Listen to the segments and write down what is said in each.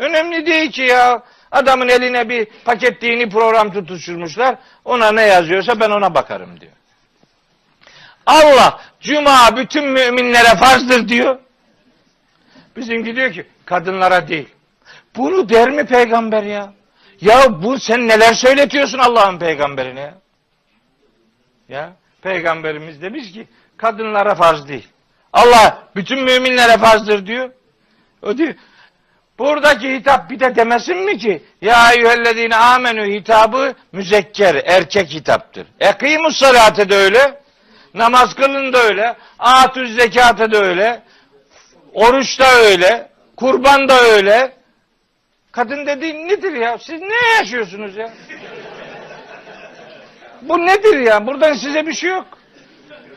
Önemli değil ki ya. Adamın eline bir paket dini program tutuşturmuşlar. Ona ne yazıyorsa ben ona bakarım diyor. Allah cuma bütün müminlere farzdır diyor. Bizimki diyor ki kadınlara değil. Bunu der mi peygamber ya? Ya bu sen neler söyletiyorsun Allah'ın peygamberine ya? Ya peygamberimiz demiş ki kadınlara farz değil. Allah bütün müminlere farzdır diyor. O diyor. Buradaki hitap bir de demesin mi ki ya eyyühellezine amenü hitabı müzekker erkek hitaptır. Ekimus salate de öyle. Namaz kılın da öyle. Atüz zekate de öyle. Oruç da öyle. Kurban da öyle. Kadın dediğin nedir ya? Siz ne yaşıyorsunuz ya? Bu nedir ya? Buradan size bir şey yok.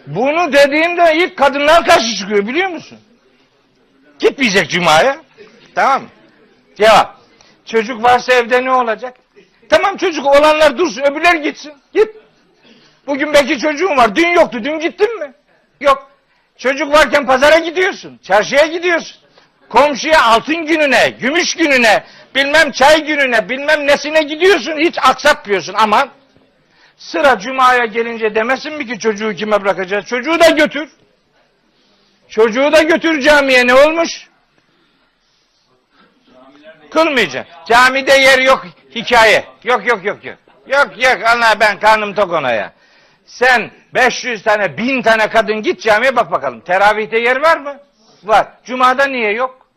Bunu dediğimde ilk kadınlar karşı çıkıyor biliyor musun? Gitmeyecek cumaya. Tamam mı? Cevap. Çocuk varsa evde ne olacak? Tamam çocuk olanlar dursun öbürler gitsin. Git. Bugün belki çocuğun var. Dün yoktu. Dün gittin mi? Yok. Çocuk varken pazara gidiyorsun. Çarşıya gidiyorsun. Komşuya altın gününe, gümüş gününe, bilmem çay gününe, bilmem nesine gidiyorsun. Hiç aksatmıyorsun ama sıra cumaya gelince demesin mi ki çocuğu kime bırakacağız? Çocuğu da götür. Çocuğu da götür camiye ne olmuş? Kılmayacaksın. Camide yer yok hikaye. Yok yok yok yok. Yok yok Allah ben karnım tok ona ya. Sen 500 tane 1000 tane kadın git camiye bak bakalım. Teravihte yer var mı? Var. Cuma'da niye yok?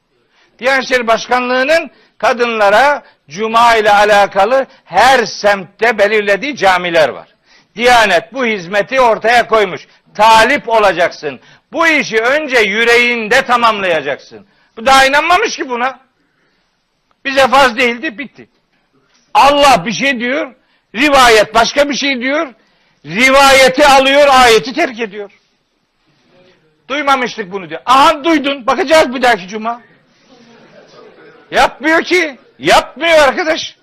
Diyanet İşleri Başkanlığı'nın kadınlara Cuma ile alakalı her semtte belirlediği camiler var. Diyanet bu hizmeti ortaya koymuş. Talip olacaksın. Bu işi önce yüreğinde tamamlayacaksın. Bu daha inanmamış ki buna. Bize farz değildi bitti. Allah bir şey diyor, rivayet başka bir şey diyor, rivayeti alıyor, ayeti terk ediyor. Duymamıştık bunu diyor. Aha duydun, bakacağız bir dahaki cuma. Yapmıyor ki, yapmıyor arkadaş.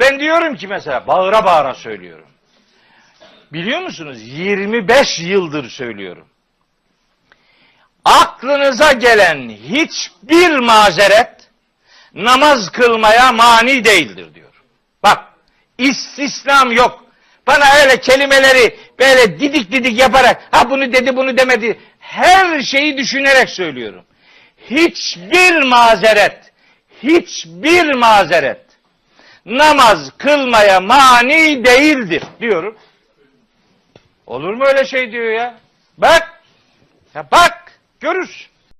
Ben diyorum ki mesela, bağıra bağıra söylüyorum. Biliyor musunuz? 25 yıldır söylüyorum. Aklınıza gelen hiçbir mazeret, namaz kılmaya mani değildir diyor. Bak istisnam yok. Bana öyle kelimeleri böyle didik didik yaparak ha bunu dedi bunu demedi her şeyi düşünerek söylüyorum. Hiçbir mazeret hiçbir mazeret namaz kılmaya mani değildir diyorum. Olur mu öyle şey diyor ya? Bak ya bak görürsün.